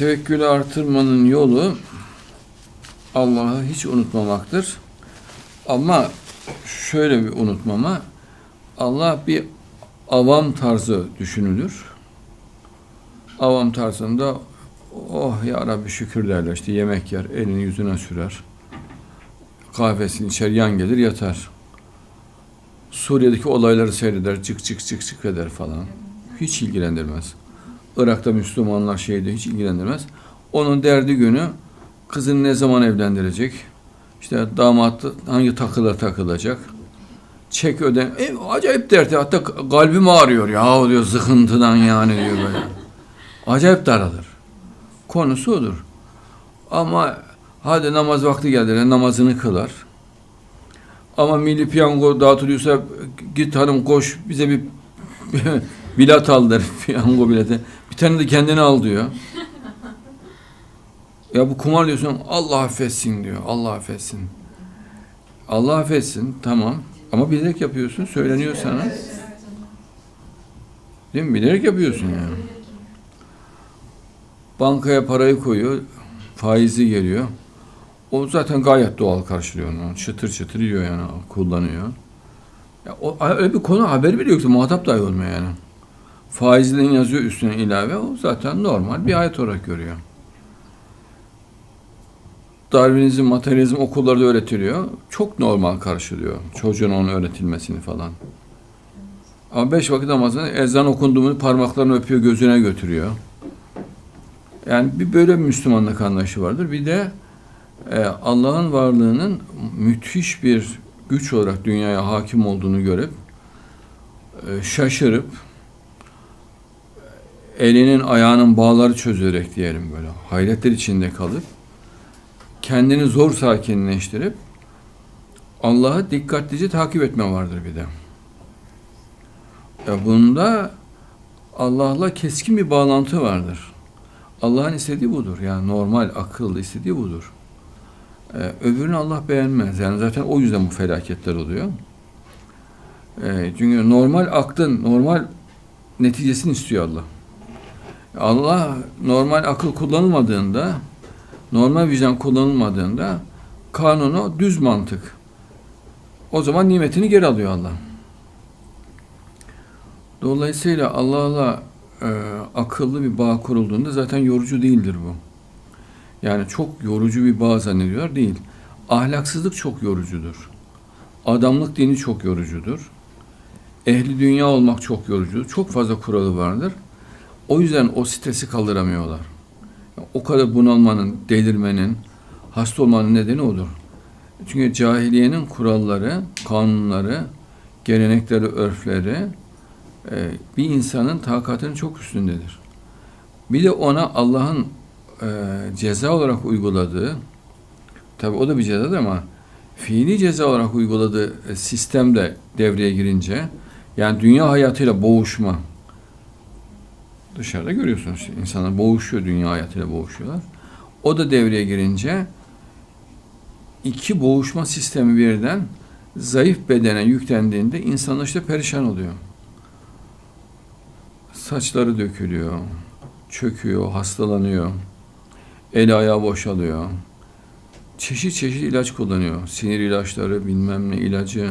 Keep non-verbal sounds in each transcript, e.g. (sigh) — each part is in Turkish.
Tevekkülü artırmanın yolu Allah'ı hiç unutmamaktır. Ama şöyle bir unutmama, Allah bir avam tarzı düşünülür. Avam tarzında oh ya Rabbi şükür derler işte yemek yer, elini yüzüne sürer. Kahvesini içer, yan gelir yatar. Suriye'deki olayları seyreder, çık çık çık çık eder falan. Hiç ilgilendirmez. Irak'ta Müslümanlar şeyde hiç ilgilendirmez. Onun derdi günü kızını ne zaman evlendirecek? İşte damat hangi takılar takılacak? Çek öden. E, acayip derdi. Hatta kalbim ağrıyor ya diyor sıkıntıdan yani diyor böyle. Acayip daralır. Konusu odur. Ama hadi namaz vakti geldi namazını kılar. Ama milli piyango dağıtılıyorsa git hanım koş bize bir (laughs) bilet al der piyango bileti. Tane de kendine al diyor. Ya bu kumar diyorsun Allah affetsin diyor. Allah affetsin. Allah affetsin tamam. Ama bilerek yapıyorsun. Söyleniyor sana. Değil mi? Bilerek yapıyorsun yani. Bankaya parayı koyuyor. Faizi geliyor. O zaten gayet doğal karşılıyor onu. Çıtır çıtır yiyor yani. Kullanıyor. Ya o, öyle bir konu haberi bile yoktu. Muhatap dahi olmuyor yani. Faizden yazıyor üstüne ilave. O zaten normal bir ayet olarak görüyor. Darwinizm, materyalizm okullarda öğretiliyor. Çok normal karşılıyor. Çocuğun onun öğretilmesini falan. Ama beş vakit namazını ezan okunduğunu parmaklarını öpüyor, gözüne götürüyor. Yani bir böyle bir Müslümanlık anlayışı vardır. Bir de e, Allah'ın varlığının müthiş bir güç olarak dünyaya hakim olduğunu görüp e, şaşırıp elinin ayağının bağları çözerek diyelim böyle hayretler içinde kalıp kendini zor sakinleştirip Allah'ı dikkatlice takip etme vardır bir de. Ya bunda Allah'la keskin bir bağlantı vardır. Allah'ın istediği budur. Yani normal akıllı istediği budur. Ee, öbürünü Allah beğenmez. Yani zaten o yüzden bu felaketler oluyor. Ee, çünkü normal aklın normal neticesini istiyor Allah. Allah normal akıl kullanılmadığında normal vicdan kullanılmadığında kanunu düz mantık. O zaman nimetini geri alıyor Allah. Dolayısıyla Allah'la e, akıllı bir bağ kurulduğunda zaten yorucu değildir bu. Yani çok yorucu bir bağ zannediyorlar. Değil. Ahlaksızlık çok yorucudur. Adamlık dini çok yorucudur. Ehli dünya olmak çok yorucudur. Çok fazla kuralı vardır. O yüzden o stresi kaldıramıyorlar. O kadar bunalmanın, delirmenin, hasta olmanın nedeni odur. Çünkü cahiliyenin kuralları, kanunları, gelenekleri, örfleri e, bir insanın takatının çok üstündedir. Bir de ona Allah'ın e, ceza olarak uyguladığı, tabi o da bir cezadır ama fiili ceza olarak uyguladığı e, sistem de devreye girince, yani dünya hayatıyla boğuşma, dışarıda görüyorsunuz işte insanlar boğuşuyor, dünya hayatıyla boğuşuyorlar. O da devreye girince iki boğuşma sistemi birden zayıf bedene yüklendiğinde insan işte perişan oluyor. Saçları dökülüyor, çöküyor, hastalanıyor, el ayağı boşalıyor. Çeşit çeşit ilaç kullanıyor. Sinir ilaçları, bilmem ne ilacı,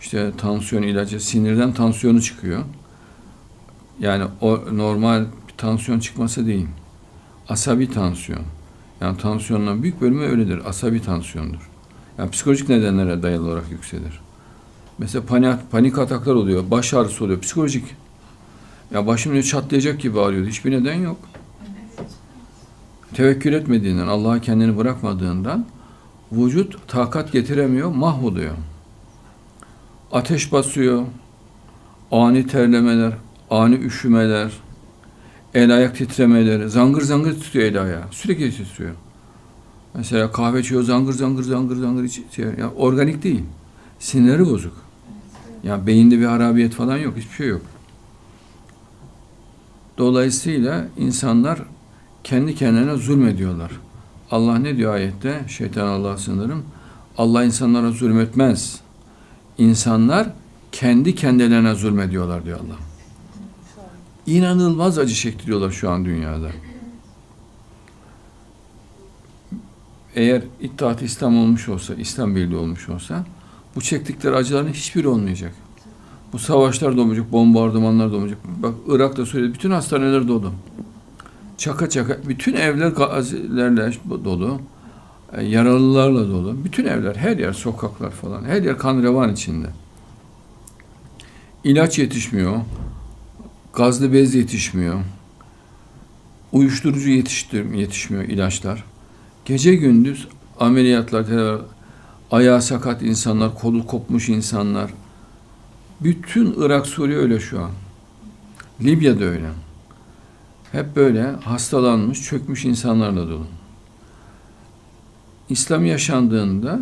işte tansiyon ilacı, sinirden tansiyonu çıkıyor. Yani o normal bir tansiyon çıkması değil. Asabi tansiyon. Yani tansiyonun büyük bölümü öyledir. Asabi tansiyondur. Yani psikolojik nedenlere dayalı olarak yükselir. Mesela panik, panik ataklar oluyor, baş ağrısı oluyor, psikolojik. Ya başım diyor çatlayacak gibi ağrıyordu. Hiçbir neden yok. Tevekkül etmediğinden, Allah'a kendini bırakmadığından vücut takat getiremiyor, mahvoluyor. Ateş basıyor, ani terlemeler, ani üşümeler, el ayak titremeleri, zangır zangır tutuyor el ayağı. Sürekli titriyor. Mesela kahve içiyor zangır zangır zangır zangır içiyor. Yani organik değil. Sinirleri bozuk. Yani beyinde bir harabiyet falan yok. Hiçbir şey yok. Dolayısıyla insanlar kendi kendine zulmediyorlar. Allah ne diyor ayette? Şeytan Allah'a sınırım. Allah insanlara zulmetmez. İnsanlar kendi kendilerine zulmediyorlar diyor Allah. İnanılmaz acı çektiriyorlar şu an dünyada. eğer İttihat İslam olmuş olsa, İslam Birliği olmuş olsa bu çektikleri acıların hiçbiri olmayacak. Bu savaşlar da olmayacak, bombardımanlar da olmayacak. Bak Irak'ta Suriye'de bütün hastaneler dolu. Çaka çaka, bütün evler gazilerle dolu. E, Yaralılarla dolu. Bütün evler, her yer, sokaklar falan. Her yer kan revan içinde. İlaç yetişmiyor. Gazlı bez yetişmiyor. Uyuşturucu yetiştir, yetişmiyor ilaçlar. Gece gündüz ameliyatlar, tedavi- ayağı sakat insanlar, kolu kopmuş insanlar. Bütün Irak, Suriye öyle şu an. Libya'da öyle. Hep böyle hastalanmış, çökmüş insanlarla dolu. İslam yaşandığında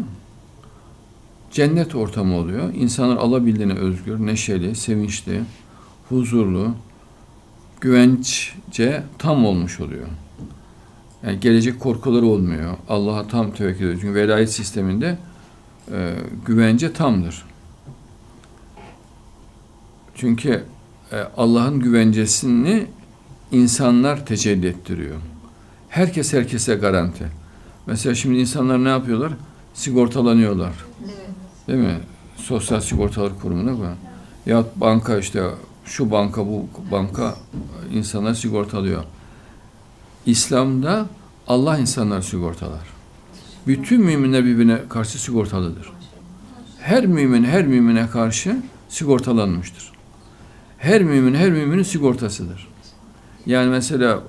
cennet ortamı oluyor. İnsanlar alabildiğine özgür, neşeli, sevinçli, huzurlu, güvençce tam olmuş oluyor. Yani gelecek korkuları olmuyor. Allah'a tam tevekkül ediyor. Çünkü velayet sisteminde e, güvence tamdır. Çünkü e, Allah'ın güvencesini insanlar tecelli ettiriyor. Herkes herkese garanti. Mesela şimdi insanlar ne yapıyorlar? Sigortalanıyorlar. Değil mi? Sosyal Sigortalar Kurumu'na bu. Ya banka işte şu banka bu banka insanlar sigortalıyor. İslam'da Allah insanlar sigortalar. Bütün müminler birbirine karşı sigortalıdır. Her mümin her mümine karşı sigortalanmıştır. Her mümin her müminin sigortasıdır. Yani mesela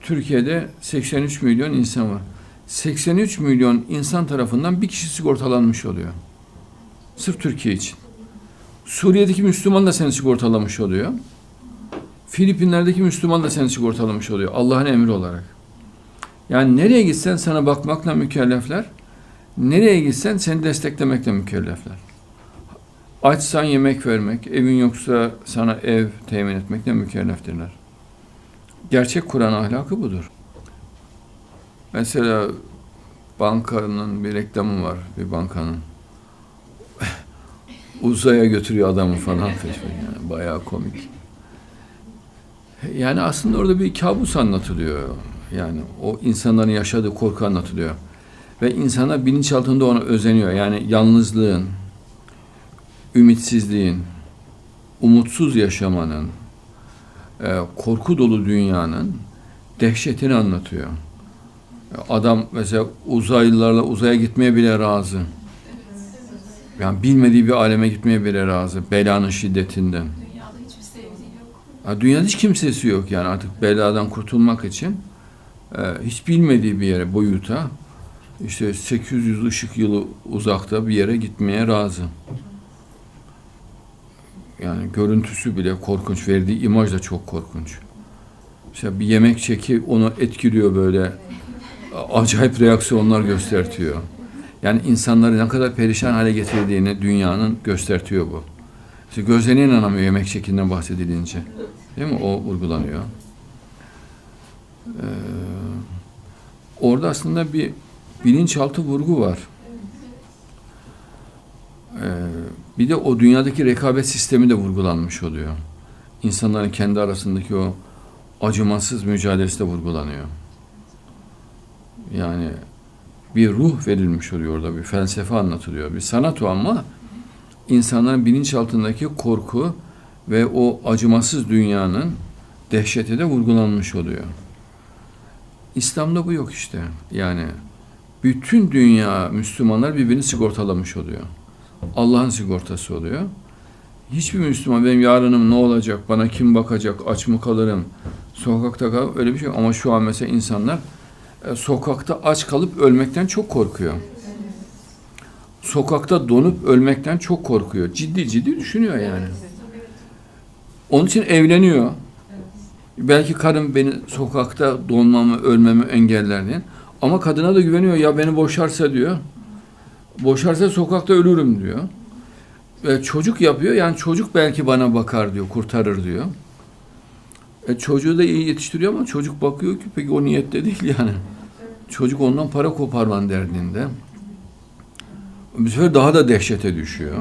Türkiye'de 83 milyon insan var. 83 milyon insan tarafından bir kişi sigortalanmış oluyor. Sırf Türkiye için. Suriye'deki Müslüman da seni sigortalamış oluyor. Filipinler'deki Müslüman da seni sigortalamış oluyor. Allah'ın emri olarak. Yani nereye gitsen sana bakmakla mükellefler. Nereye gitsen seni desteklemekle mükellefler. Açsan yemek vermek, evin yoksa sana ev temin etmekle mükelleftirler. Gerçek Kur'an ahlakı budur. Mesela bankanın bir reklamı var, bir bankanın. Uzaya götürüyor adamı falan. Yani bayağı komik. Yani aslında orada bir kabus anlatılıyor. Yani o insanların yaşadığı korku anlatılıyor. Ve insana bilinçaltında ona özeniyor. Yani yalnızlığın, ümitsizliğin, umutsuz yaşamanın, e, korku dolu dünyanın dehşetini anlatıyor. Adam mesela uzaylılarla uzaya gitmeye bile razı. Yani bilmediği bir aleme gitmeye bile razı. Belanın şiddetinden. Dünyada hiçbir sevdiği yok. Ha, dünyada hiç kimsesi yok yani artık beladan kurtulmak için e, hiç bilmediği bir yere boyuta işte 800 ışık yılı uzakta bir yere gitmeye razı. Yani görüntüsü bile korkunç, verdiği imaj da çok korkunç. İşte bir yemek çeki onu etkiliyor böyle acayip reaksiyonlar göstertiyor. Yani insanları ne kadar perişan hale getirdiğini dünyanın göstertiyor bu. İşte gözlerine inanamıyor yemek çekinden bahsedilince. Değil mi? O vurgulanıyor. Ee, orada aslında bir bilinçaltı vurgu var. Ee, bir de o dünyadaki rekabet sistemi de vurgulanmış oluyor. İnsanların kendi arasındaki o acımasız mücadelesi de vurgulanıyor. Yani bir ruh verilmiş oluyor orada, bir felsefe anlatılıyor. Bir sanat o ama insanların bilinçaltındaki korku ve o acımasız dünyanın dehşeti de vurgulanmış oluyor. İslam'da bu yok işte. Yani bütün dünya Müslümanlar birbirini sigortalamış oluyor. Allah'ın sigortası oluyor. Hiçbir Müslüman benim yarınım ne olacak, bana kim bakacak, aç mı kalırım, sokakta kalırım öyle bir şey yok. Ama şu an mesela insanlar e, sokakta aç kalıp ölmekten çok korkuyor. Sokakta donup ölmekten çok korkuyor. Ciddi ciddi düşünüyor yani. Onun için evleniyor. Belki karım beni sokakta donmamı, ölmemi engeller diye. Ama kadına da güveniyor. Ya beni boşarsa diyor. Boşarsa sokakta ölürüm diyor. Ve çocuk yapıyor. Yani çocuk belki bana bakar diyor, kurtarır diyor. E çocuğu da iyi yetiştiriyor ama çocuk bakıyor ki peki o niyette değil yani. Çocuk ondan para koparman derdinde. Bu sefer daha da dehşete düşüyor.